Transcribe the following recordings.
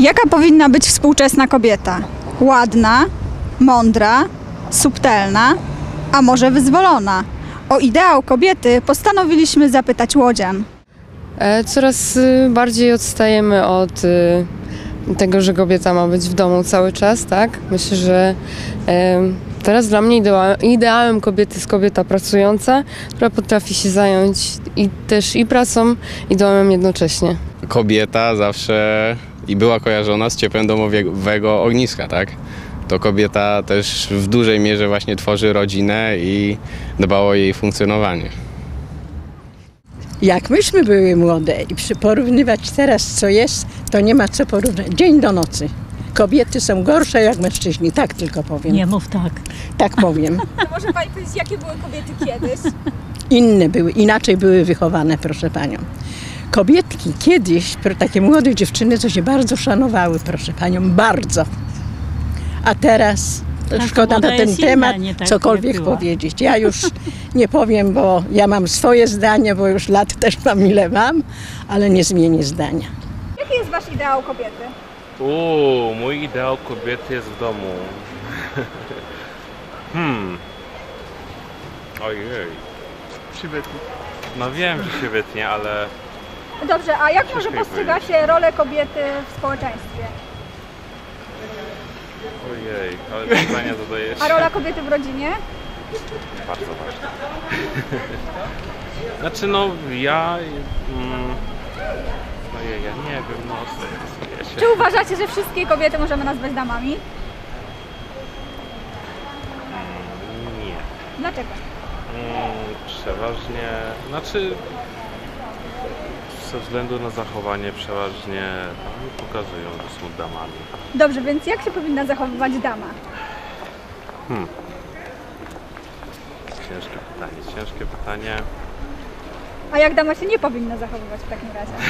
Jaka powinna być współczesna kobieta? Ładna, mądra, subtelna, a może wyzwolona? O ideał kobiety postanowiliśmy zapytać łodzian. E, Coraz y, bardziej odstajemy od y, tego, że kobieta ma być w domu cały czas, tak? Myślę, że em, teraz dla mnie idea- ideałem kobiety jest kobieta pracująca, która potrafi się zająć i też i pracą, i domem jednocześnie. kobieta zawsze i była kojarzona z ciepłem domowego ogniska, tak? To kobieta też w dużej mierze właśnie tworzy rodzinę i dba o jej funkcjonowanie. Jak myśmy były młode i porównywać teraz co jest, to nie ma co porównać. Dzień do nocy. Kobiety są gorsze jak mężczyźni, tak tylko powiem. Nie mów tak. Tak powiem. To może Pani powiedzieć, jakie były kobiety kiedyś? Inne były, inaczej były wychowane, proszę panią. Kobietki kiedyś, pro- takie młode dziewczyny, to się bardzo szanowały, proszę panią, bardzo. A teraz to szkoda na ten inna, temat nie tak cokolwiek powiedzieć. Ja już nie powiem, bo ja mam swoje zdanie, bo już lat też mam ile mam, ale nie zmienię zdania. Jaki jest Wasz ideał kobiety? Uuu, mój ideał kobiety jest w domu. hmm. Ojej. się wytnie. No wiem, że się wytnie, ale Dobrze, a jak może Ciężko mi postrzegacie rolę kobiety w społeczeństwie? ojej, ale pytania zadajesz. A rola kobiety w rodzinie? Bardzo ważne. znaczy no, ja... Mm, ojej, ja nie wiem, no, się. Czy uważacie, że wszystkie kobiety możemy nazwać damami? Nie. Dlaczego? Mm, przeważnie, znaczy ze względu na zachowanie przeważnie no, pokazują, że są damami. Dobrze, więc jak się powinna zachowywać dama? Ciężkie pytanie, ciężkie pytanie. A jak dama się nie powinna zachowywać w takim razie?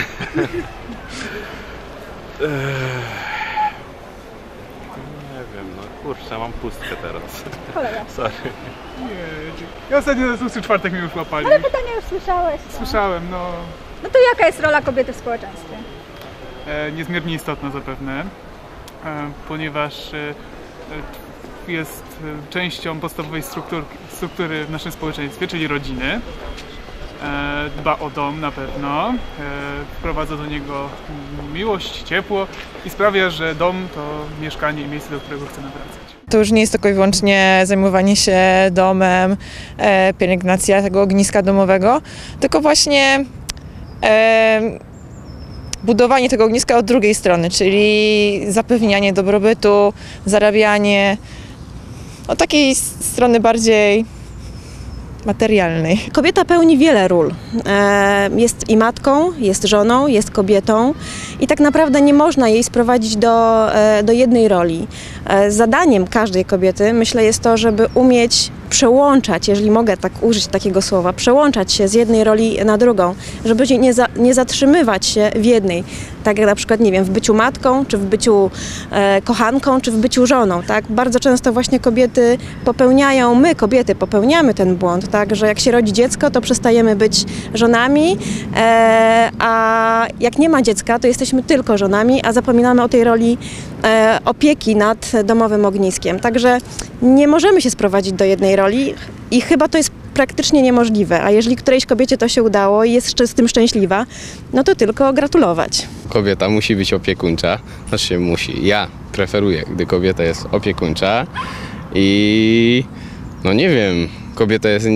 Nie wiem, no kurczę, mam pustkę teraz. Cholera. Sorry. Nie, ja ostatnio na czwartek mnie już łapali. Ale pytanie już słyszałeś. No. Słyszałem, no no to jaka jest rola kobiety w społeczeństwie? e, niezmiernie istotna zapewne, e, ponieważ e, jest częścią podstawowej struktur, struktury w naszym społeczeństwie, czyli rodziny. E, dba o dom na pewno, e, wprowadza do niego miłość, ciepło i sprawia, że dom to mieszkanie i miejsce, do którego chcemy wracać. To już nie jest tylko i wyłącznie zajmowanie się domem, e, pielęgnacja tego ogniska domowego, tylko właśnie budowanie tego ogniska od drugiej strony, czyli zapewnianie dobrobytu, zarabianie od takiej s- strony bardziej materialnej. Kobieta pełni wiele ról. E, Jest i matką, jest żoną, jest kobietą i tak naprawdę nie można jej sprowadzić do, e, do jednej roli. E, Zadaniem każdej kobiety, myślę, jest to, żeby umieć przełączać, jeżeli mogę tak użyć takiego słowa, przełączać się z jednej roli na drugą, żeby nie, za, nie zatrzymywać się w jednej. Tak jak na przykład, nie wiem, w byciu matką, czy w byciu e, kochanką, czy w byciu żoną, tak? Bardzo często właśnie kobiety popełniają, my kobiety popełniamy ten błąd, tak? Że jak się rodzi dziecko, to przestajemy być żonami, e, a jak nie ma dziecka, to jesteśmy tylko żonami, a zapominamy o tej roli e, opieki nad domowym ogniskiem. Także nie możemy się sprowadzić do jednej roli i chyba to jest praktycznie niemożliwe, a jeżeli którejś kobiecie to się udało i jest z tym szczęśliwa, no to tylko gratulować. Kobieta musi być opiekuńcza, znaczy się musi. Ja preferuję, gdy kobieta jest opiekuńcza i no nie wiem, kobieta jest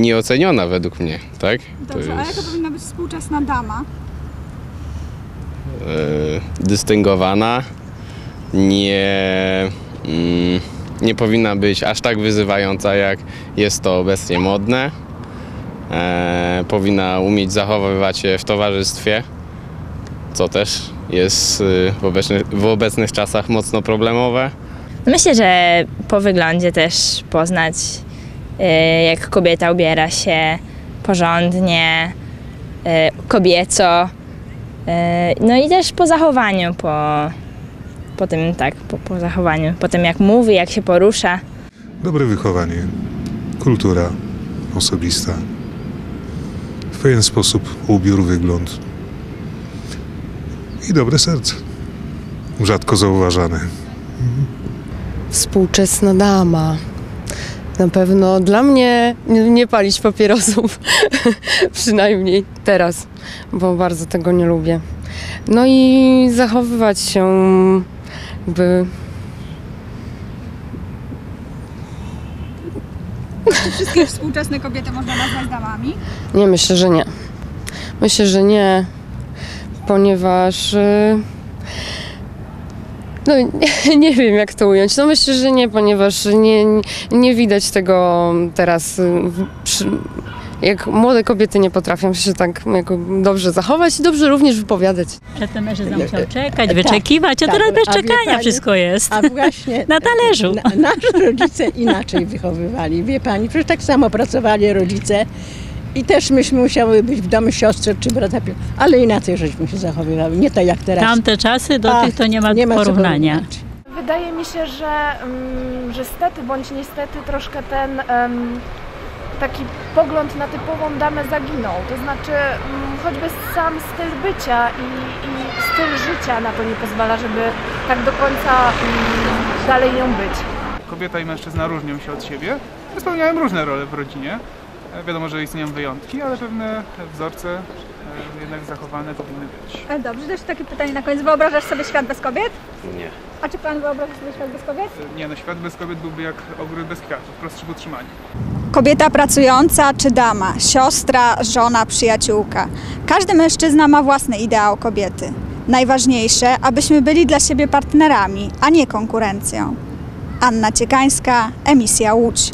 nieoceniona według mnie, tak? Dobrze, a jaka powinna być współczesna dama? e, dystyngowana, nie, mm, nie powinna być aż tak wyzywająca, jak jest to obecnie modne. E, powinna umieć zachowywać się w towarzystwie, co też jest y, w, obecny, w obecnych czasach mocno problemowe. Myślę, że po wyglądzie też poznać, jak kobieta ubiera się porządnie, y, kobieco. y, No i też po zachowaniu, po, po tym tak, po, po zachowaniu, po tym jak mówi, jak się porusza. Dobre wychowanie, kultura osobista, w pewien sposób ubiór, wygląd i dobre serce. rzadko zauważane. Współczesna dama. Na pewno dla mnie nie, palić papierosów, przynajmniej teraz, bo bardzo tego nie lubię. No i zachowywać się jakby Czy wszystkie współczesne kobiety można nazwać damami? Nie, myślę, że nie. Myślę, że nie, ponieważ. y, No, nie, wiem, jak to ująć. No, myślę, że nie, ponieważ nie, nie widać tego teraz. Przy, jak młode kobiety nie potrafią się tak jako dobrze zachować i dobrze również wypowiadać. Przedtem mężczyzna musiał czekać, Tak, wyczekiwać, a tak, teraz bez czekania pani- wszystko jest. A właśnie Na talerzu. Na, nasze rodzice inaczej wychowywali. Wie pani, przecież tak samo pracowali rodzice. I też myśmy musiały być w domu siostry czy brata, ale inaczej żeśmy się zachowywały. Nie tak jak teraz. Tamte czasy do A, tych to nie ma, co porównania. porównać. Wydaje mi się, że, mm, że stety bądź niestety troszkę ten taki pogląd na typową damę zaginął. To znaczy mm, choćby sam styl bycia i, i styl życia na to nie pozwala, żeby tak do końca mm, dalej ją być. Kobieta i mężczyzna różnią się od siebie, spełniają różne role w rodzinie. E, Wiadomo, że istnieją wyjątki, ale pewne wzorce e, jednak zachowane powinny być. Ale dobrze, też takie pytanie na koniec. Wyobrażasz sobie świat bez kobiet? Nie. A czy pan wyobraża sobie świat bez kobiet? E, Nie no, świat bez kobiet byłby jak ogród bez kwiatów, prostszy w utrzymaniu. Kobieta pracująca czy dama, siostra, żona, przyjaciółka. Każdy mężczyzna ma własny ideał kobiety. Najważniejsze, abyśmy byli dla siebie partnerami, a nie konkurencją. Anna Ciekańska, emisja Łódź.